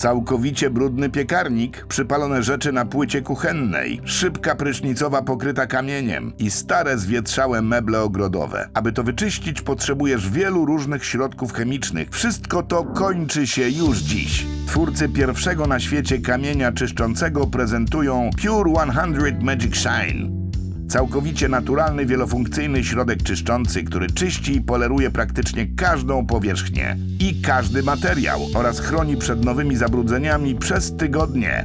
Całkowicie brudny piekarnik, przypalone rzeczy na płycie kuchennej, szybka prysznicowa pokryta kamieniem i stare zwietrzałe meble ogrodowe. Aby to wyczyścić, potrzebujesz wielu różnych środków chemicznych. Wszystko to kończy się już dziś. Twórcy pierwszego na świecie kamienia czyszczącego prezentują Pure 100 Magic Shine. Całkowicie naturalny, wielofunkcyjny środek czyszczący, który czyści i poleruje praktycznie każdą powierzchnię i każdy materiał oraz chroni przed nowymi zabrudzeniami przez tygodnie.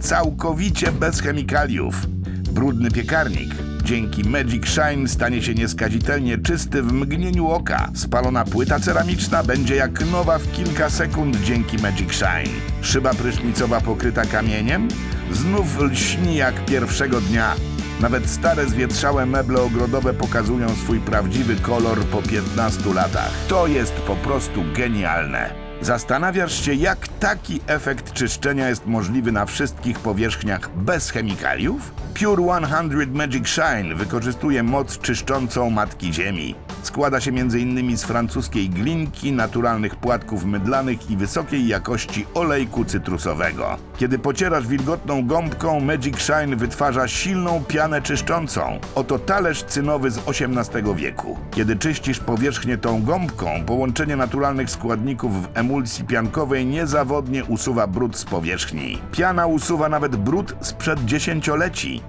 Całkowicie bez chemikaliów. Brudny piekarnik dzięki Magic Shine stanie się nieskazitelnie czysty w mgnieniu oka. Spalona płyta ceramiczna będzie jak nowa w kilka sekund dzięki Magic Shine. Szyba prysznicowa pokryta kamieniem znów lśni jak pierwszego dnia. Nawet stare zwietrzałe meble ogrodowe pokazują swój prawdziwy kolor po 15 latach. To jest po prostu genialne. Zastanawiasz się, jak taki efekt czyszczenia jest możliwy na wszystkich powierzchniach bez chemikaliów? Pure 100 Magic Shine wykorzystuje moc czyszczącą Matki Ziemi. Składa się m.in. z francuskiej glinki, naturalnych płatków mydlanych i wysokiej jakości olejku cytrusowego. Kiedy pocierasz wilgotną gąbką, Magic Shine wytwarza silną pianę czyszczącą. Oto talerz cynowy z XVIII wieku. Kiedy czyścisz powierzchnię tą gąbką, połączenie naturalnych składników w emulsji piankowej niezawodnie usuwa brud z powierzchni. Piana usuwa nawet brud sprzed dziesięcioleci.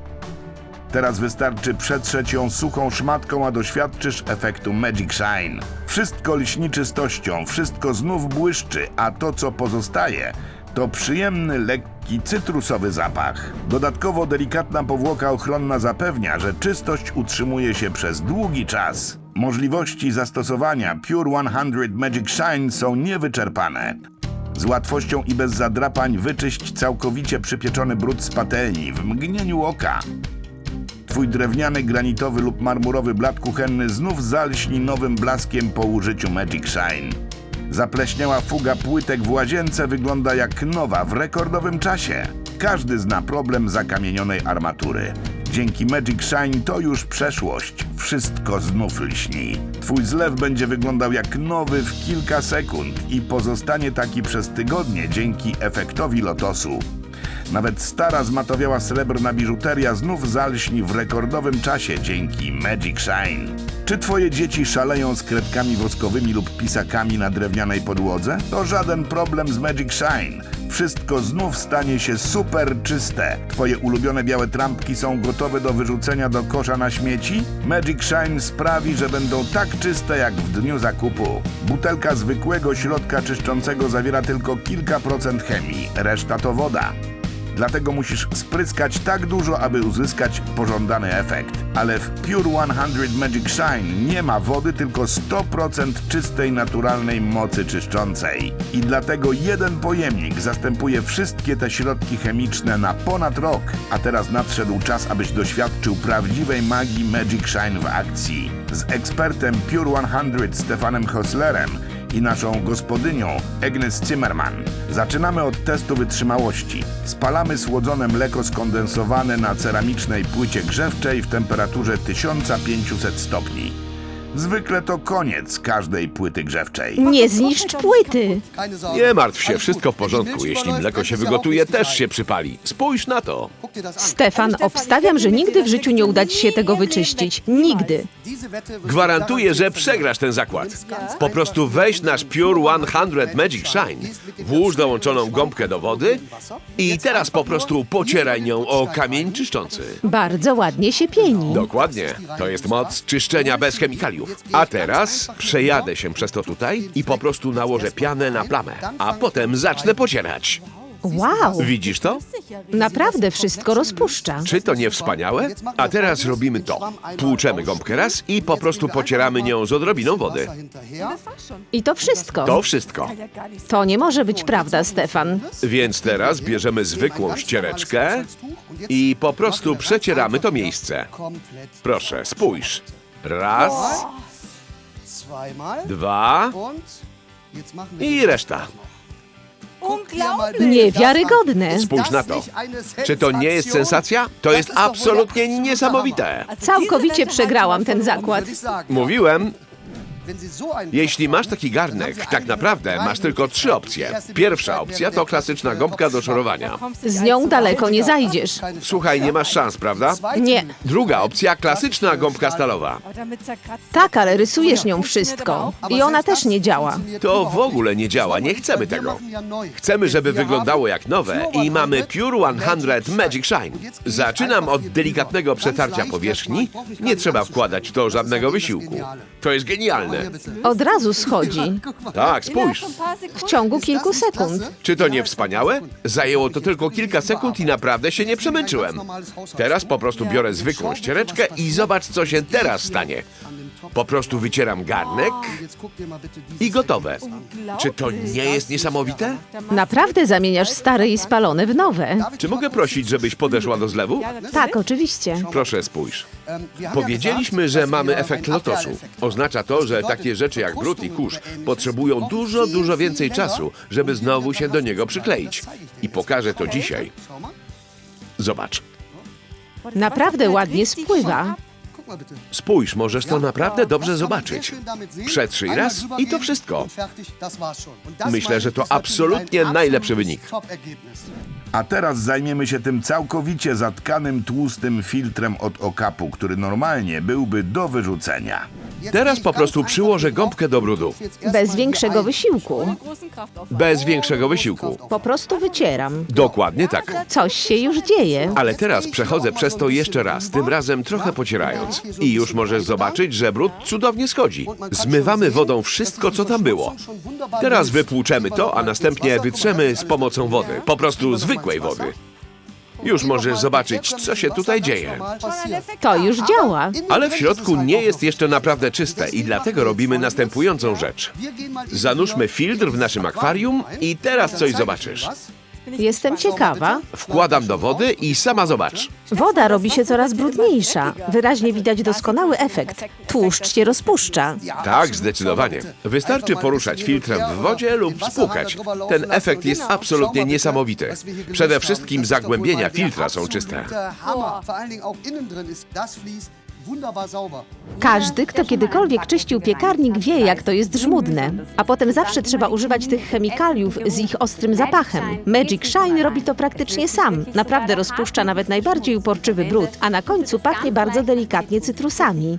Teraz wystarczy przetrzeć ją suchą szmatką, a doświadczysz efektu Magic Shine. Wszystko lśni czystością, wszystko znów błyszczy, a to, co pozostaje, to przyjemny, lekki, cytrusowy zapach. Dodatkowo delikatna powłoka ochronna zapewnia, że czystość utrzymuje się przez długi czas. Możliwości zastosowania Pure 100 Magic Shine są niewyczerpane. Z łatwością i bez zadrapań wyczyść całkowicie przypieczony brud z patelni w mgnieniu oka. Twój drewniany, granitowy lub marmurowy blat kuchenny znów zalśni nowym blaskiem po użyciu Magic Shine. Zapleśniała fuga płytek w łazience wygląda jak nowa w rekordowym czasie. Każdy zna problem zakamienionej armatury. Dzięki Magic Shine to już przeszłość. Wszystko znów lśni. Twój zlew będzie wyglądał jak nowy w kilka sekund i pozostanie taki przez tygodnie dzięki efektowi lotosu. Nawet stara, zmatowiała srebrna biżuteria znów zalśni w rekordowym czasie dzięki Magic Shine. Czy twoje dzieci szaleją z kredkami woskowymi lub pisakami na drewnianej podłodze? To żaden problem z Magic Shine. Wszystko znów stanie się super czyste. Twoje ulubione białe trampki są gotowe do wyrzucenia do kosza na śmieci? Magic Shine sprawi, że będą tak czyste jak w dniu zakupu. Butelka zwykłego środka czyszczącego zawiera tylko kilka procent chemii, reszta to woda. Dlatego musisz spryskać tak dużo, aby uzyskać pożądany efekt. Ale w Pure 100 Magic Shine nie ma wody, tylko 100% czystej, naturalnej mocy czyszczącej. I dlatego jeden pojemnik zastępuje wszystkie te środki chemiczne na ponad rok. A teraz nadszedł czas, abyś doświadczył prawdziwej magii Magic Shine w akcji. Z ekspertem Pure 100 Stefanem Hoslerem i naszą gospodynią Agnes Zimmerman. Zaczynamy od testu wytrzymałości. Spalamy słodzone mleko skondensowane na ceramicznej płycie grzewczej w temperaturze 1500 stopni. Zwykle to koniec każdej płyty grzewczej. Nie zniszcz płyty. Nie martw się, wszystko w porządku. Jeśli mleko się wygotuje, też się przypali. Spójrz na to. Stefan, obstawiam, że nigdy w życiu nie uda ci się tego wyczyścić. Nigdy. Gwarantuję, że przegrasz ten zakład. Po prostu weź nasz Pure 100 Magic Shine, włóż dołączoną gąbkę do wody i teraz po prostu pocieraj nią o kamień czyszczący. Bardzo ładnie się pieni. Dokładnie. To jest moc czyszczenia bez chemikaliów. A teraz przejadę się przez to tutaj i po prostu nałożę pianę na plamę, a potem zacznę pocierać. Wow, Widzisz to? naprawdę wszystko rozpuszcza. Czy to nie wspaniałe? A teraz robimy to. Tłuczemy gąbkę raz i po prostu pocieramy nią z odrobiną wody. I to wszystko. To wszystko. To nie może być prawda, Stefan. Więc teraz bierzemy zwykłą ściereczkę i po prostu przecieramy to miejsce. Proszę, spójrz. Raz, dwa i reszta. Niewiarygodne. Spójrz na to. Czy to nie jest sensacja? To jest absolutnie niesamowite. Całkowicie przegrałam ten zakład. Mówiłem, Jeśli masz taki garnek, tak naprawdę masz tylko trzy opcje. Pierwsza opcja to klasyczna gąbka do szorowania. Z nią daleko nie zajdziesz. Słuchaj, nie masz szans, prawda? Nie. Druga opcja, klasyczna gąbka stalowa. Tak, ale rysujesz nią wszystko. I ona też nie działa. To w ogóle nie działa, nie chcemy tego. Chcemy, żeby wyglądało jak nowe i mamy Pure 100 Magic Shine. Zaczynam od delikatnego przetarcia powierzchni. Nie trzeba wkładać w to żadnego wysiłku. To jest genialne. Od razu schodzi. Tak, spójrz. W ciągu kilku sekund. Czy to nie wspaniałe? Zajęło to tylko kilka sekund i naprawdę się nie przemęczyłem. Teraz po prostu biorę zwykłą ściereczkę i zobacz, co się teraz stanie. Po prostu wycieram garnek i gotowe. Czy to nie jest niesamowite? Naprawdę zamieniasz stare i spalone w nowe. Czy mogę prosić, żebyś podeszła do zlewu? Tak, oczywiście. Proszę spójrz. Powiedzieliśmy, że mamy efekt lotosu. Oznacza to, że takie rzeczy jak brud i kurz potrzebują dużo, dużo więcej czasu, żeby znowu się do niego przykleić. I pokażę to dzisiaj. Zobacz. Naprawdę ładnie spływa. Spójrz, możesz to naprawdę dobrze zobaczyć. Przetrzyj raz i to wszystko. Myślę, że to absolutnie najlepszy wynik. A teraz zajmiemy się tym całkowicie zatkanym tłustym filtrem od okapu, który normalnie byłby do wyrzucenia. Teraz po prostu przyłożę gąbkę do brudu. Bez większego wysiłku. Bez większego wysiłku. Po prostu wycieram. Dokładnie tak. Coś się już dzieje. Ale teraz przechodzę przez to jeszcze raz, tym razem trochę pocierając. I już możesz zobaczyć, że brud cudownie schodzi. Zmywamy wodą wszystko, co tam było. Teraz wypłuczemy to, a następnie wytrzemy z pomocą wody. Po prostu zwykłej wody. Już możesz zobaczyć, co się tutaj dzieje. To już działa. Ale w środku nie jest jeszcze naprawdę czyste i dlatego robimy następującą rzecz. Zanurzmy filtr w naszym akwarium i teraz coś zobaczysz. Jestem ciekawa. Wkładam do wody i sama zobacz. Woda robi się coraz brudniejsza. Wyraźnie widać doskonały efekt. Tłuszcz się rozpuszcza. Tak, zdecydowanie. Wystarczy poruszać filtrem w wodzie lub spłukać. Ten efekt jest absolutnie niesamowity. Przede wszystkim zagłębienia filtra są czyste. Każdy, kto kiedykolwiek czyścił piekarnik, wie, jak to jest żmudne. A potem zawsze trzeba używać tych chemikaliów z ich ostrym zapachem. Magic Shine robi to praktycznie sam. Naprawdę rozpuszcza nawet najbardziej uporczywy brud, a na końcu pachnie bardzo delikatnie cytrusami.